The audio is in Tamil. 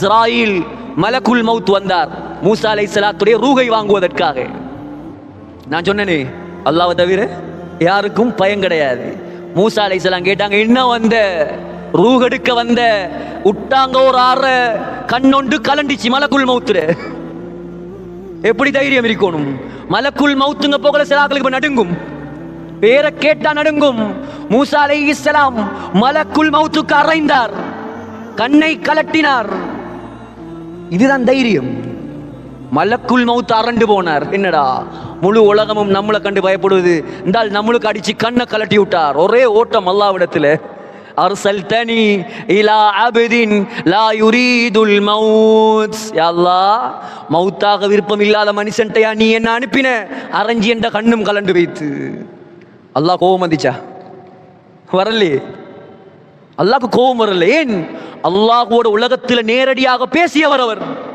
இஸ்ராயில் மலக்குல் மவுத் வந்தார். மூசா அலை சலாத்துடைய ரூகை வாங்குவதற்காக. நான் சொன்னேனே அல்லாவை தவிர யாருக்கும் பயம் கிடையாது. மூசா அலை கேட்டாங்க என்ன வந்த? ரூகெடுக்க வந்த? உட்டாங்க ஒரு ஆற கண்ணொண்டு கலண்டிச்சு மலக்குள் மவுத்துல. எப்படி தைரியம் இருக்கணும்? மலக்குள் மவுத்துங்க போகல சிலாக்களுக்கு நடுங்கும். பேரை கேட்டா நடுங்கும். மூசா அலை இஸ்லாம் மலக்குள் மவுத்துக்கு அரைந்தார். கண்ணை கலட்டினார். இதுதான் தைரியம். மலக்குள் மௌத்து அரண்டு போனார். என்னடா? முழு உலகமும் நம்மளை கண்டு பயப்படுவது. என்றால் நம்மளுக்கு அடிச்சு கண்ணை கலட்டி விட்டார். ஒரே ஓட்டம் அல்லாவிடத்துல. அர்சல்தனி இலா அபதின் லா யுரீதுல் மவுத். யல்லா மவுத்தாக விருப்பம் இல்லாத மனுஷன்ட்டையா நீ என்ன அனுப்பின? அரஞ்சி என்ற கண்ணும் கலண்டு வைத்து. அல்லாஹ் கோபம் வந்துச்சா? வரலையே. அல்லாஹ்க்கு கோபம் வரல. ஏன்? அல்லாஹுவோட உலகத்தில் நேரடியாக பேசியவர் அவர்.